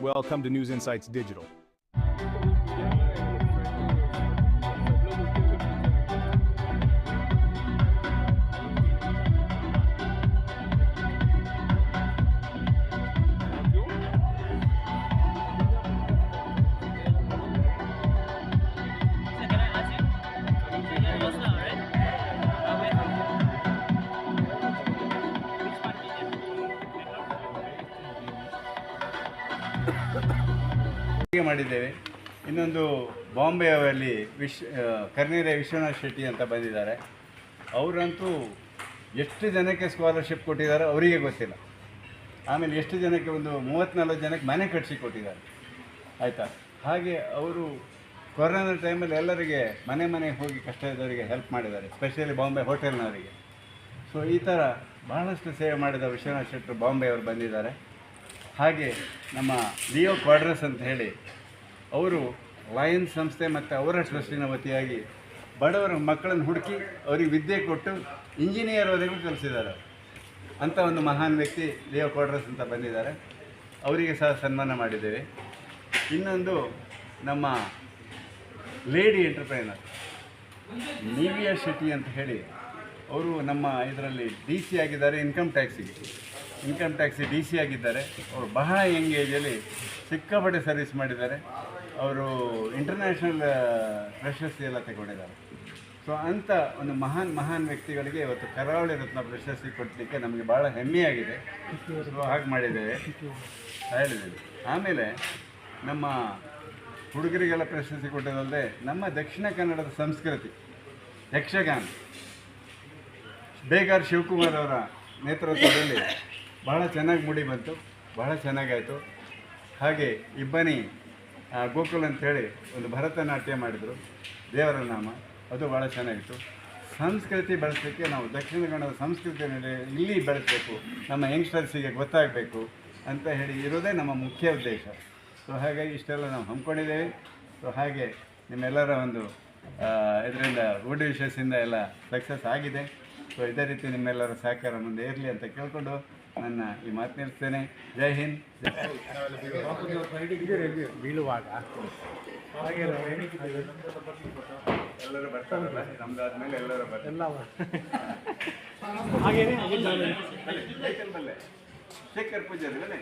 Welcome to News Insights Digital. ಮಾಡಿದ್ದೇವೆ. ಇನ್ನೊಂದು ಬಾಂಬೆ ಅವರಲ್ಲಿ ವಿಶ್ ಕರ್ನೀರೆ ವಿಶ್ವನಾಥ್ ಶೆಟ್ಟಿ ಅಂತ ಬಂದಿದ್ದಾರೆ. ಅವರಂತೂ ಎಷ್ಟು ಜನಕ್ಕೆ ಸ್ಕಾಲರ್ಶಿಪ್ ಕೊಟ್ಟಿದ್ದಾರೆ ಅವರಿಗೆ ಗೊತ್ತಿಲ್ಲ. ಆಮೇಲೆ ಎಷ್ಟು ಜನಕ್ಕೆ ಒಂದು ಮೂವತ್ತ್ನಾಲ್ಕು ಜನಕ್ಕೆ ಮನೆ ಕಟ್ಟಿಸಿ ಕೊಟ್ಟಿದ್ದಾರೆ. ಆಯಿತಾ? ಹಾಗೆ ಅವರು ಕೊರೋನಾ ಟೈಮಲ್ಲಿ ಎಲ್ಲರಿಗೆ ಮನೆ ಮನೆಗೆ ಹೋಗಿ ಕಷ್ಟ ಇದ್ದವರಿಗೆ ಹೆಲ್ಪ್ ಮಾಡಿದ್ದಾರೆ ಸ್ಪೆಷಲಿ ಬಾಂಬೆ ಹೋಟೆಲ್ನವರಿಗೆ ಸೊ ಈ ಥರ ಬಹಳಷ್ಟು ಸೇವೆ ಮಾಡಿದ ವಿಶ್ವನಾಥ್ ಶೆಟ್ಟರು ಬಾಂಬೆ ಅವರು ಬಂದಿದ್ದಾರೆ. ಹಾಗೆ ನಮ್ಮ ಲಿಯೋ ಕ್ವಾಡ್ರಸ್ ಅಂತ ಹೇಳಿ, ಅವರು ಲಯನ್ಸ್ ಸಂಸ್ಥೆ ಮತ್ತು ಅವರ ಟ್ರಸ್ಟಿನ ವತಿಯಾಗಿ ಬಡವರ ಮಕ್ಕಳನ್ನು ಹುಡುಕಿ ಅವರಿಗೆ ವಿದ್ಯೆ ಕೊಟ್ಟು ಇಂಜಿನಿಯರ್ವರೆಗೂ ಕಲಿಸಿದ್ದಾರೆ. ಅಂಥ ಒಂದು ಮಹಾನ್ ವ್ಯಕ್ತಿ ಲಿಯೋ ಕ್ವಾಡ್ರಸ್ ಅಂತ ಬಂದಿದ್ದಾರೆ. ಅವರಿಗೆ ಸಹ ಸನ್ಮಾನ ಮಾಡಿದ್ದೇವೆ. ಇನ್ನೊಂದು ನಮ್ಮ ಲೇಡಿ ಎಂಟರ್ಪ್ರೈನರ್ ನಿವಿಯಾ ಶೆಟ್ಟಿ ಅಂತ ಹೇಳಿ, ಅವರು ನಮ್ಮ ಇದರಲ್ಲಿ ಡಿ ಸಿ ಆಗಿದ್ದಾರೆ ಇನ್ಕಮ್ ಟ್ಯಾಕ್ಸಿಗೆ ಇನ್ಕಮ್ ಟ್ಯಾಕ್ಸಿ ಡಿ ಸಿ ಆಗಿದ್ದಾರೆ. ಅವರು ಬಹಳ ಯಂಗ್ ಏಜಲ್ಲಿ ಸಿಕ್ಕಾಪಟ್ಟೆ ಸರ್ವಿಸ್ ಮಾಡಿದ್ದಾರೆ. ಅವರು ಇಂಟರ್ನ್ಯಾಷನಲ್ ಪ್ರಶಸ್ತಿ ಎಲ್ಲ ತಗೊಂಡಿದ್ದಾರೆ. ಸೊ ಅಂಥ ಒಂದು ಮಹಾನ್ ಮಹಾನ್ ವ್ಯಕ್ತಿಗಳಿಗೆ ಇವತ್ತು ಕರಾವಳಿ ರತ್ನ ಪ್ರಶಸ್ತಿ ಕೊಡಲಿಕ್ಕೆ ನಮಗೆ ಭಾಳ ಹೆಮ್ಮೆಯಾಗಿದೆ ಸೊ, ಹಾಗೆ ಮಾಡಿದ್ದೇವೆ. ಹೇಳಿದ್ದೇವೆ ಆಮೇಲೆ ನಮ್ಮ ಹುಡುಗರಿಗೆಲ್ಲ ಪ್ರಶಸ್ತಿ ಕೊಟ್ಟದಲ್ಲದೆ ನಮ್ಮ ದಕ್ಷಿಣ ಕನ್ನಡದ ಸಂಸ್ಕೃತಿ, ಯಕ್ಷಗಾನ. ಬೇಗಾರ್ ಶಿವಕುಮಾರ್ ಅವರ ನೇತೃತ್ವದಲ್ಲಿ ಬಹಳ ಚೆನ್ನಾಗಿ ಮೂಡಿ ಬಂತು, ಬಹಳ ಚೆನ್ನಾಗಾಯಿತು. ಹಾಗೆ ಇಬ್ಬನಿ ಗೋಕುಲ್ ಅಂತೇಳಿ ಒಂದು ಭರತನಾಟ್ಯ ಮಾಡಿದರು, ದೇವರ ನಾಮ, ಅದು ಭಾಳ ಚೆನ್ನಾಗಿತ್ತು. ಸಂಸ್ಕೃತಿ ಬೆಳೆಸಲಿಕ್ಕೆ ನಾವು ದಕ್ಷಿಣ ಕನ್ನಡದ ಸಂಸ್ಕೃತಿಯಲ್ಲಿ ಇಲ್ಲಿ ಬೆಳೆಸಬೇಕು, ನಮ್ಮ ಯಂಗ್ಸ್ಟರ್ಸಿಗೆ ಗೊತ್ತಾಗಬೇಕು ಅಂತ ಹೇಳಿ ಇರೋದೇ ನಮ್ಮ ಮುಖ್ಯ ಉದ್ದೇಶ. ಸೊ ಹಾಗಾಗಿ ಇಷ್ಟೆಲ್ಲ ನಾವು ಹಮ್ಮಿಕೊಂಡಿದ್ದೇವೆ. ಸೊ ಹಾಗೆ ನಿಮ್ಮೆಲ್ಲರ ಒಂದು ಇದರಿಂದ ಗುಡ್ ವಿಶೇಷದಿಂದ ಎಲ್ಲ ಸಕ್ಸಸ್ ಆಗಿದೆ. ಸೊ ಇದೇ ರೀತಿ ನಿಮ್ಮೆಲ್ಲರ ಸಹಕಾರ ಮುಂದೆ ಇರಲಿ ಅಂತ ಕೇಳಿಕೊಂಡು ನನ್ನ ಈ ಮಾತು ನಿಲ್ಲಿಸ್ತೇನೆ. ಜೈ ಹಿಂದ್. ಬೀಳುವಾಗ. ಎಲ್ಲರೂ ಬರ್ತಾರಲ್ಲ ನಮ್ದಾದ್ಮೇಲೆ ಎಲ್ಲರೂ ಬರ್ತಾರೆ. ಎಲ್ಲ ಹಾಗೇನೆ? ಶೇಖರ್ ಪೂಜಾರಿ ಬನ್ನಿ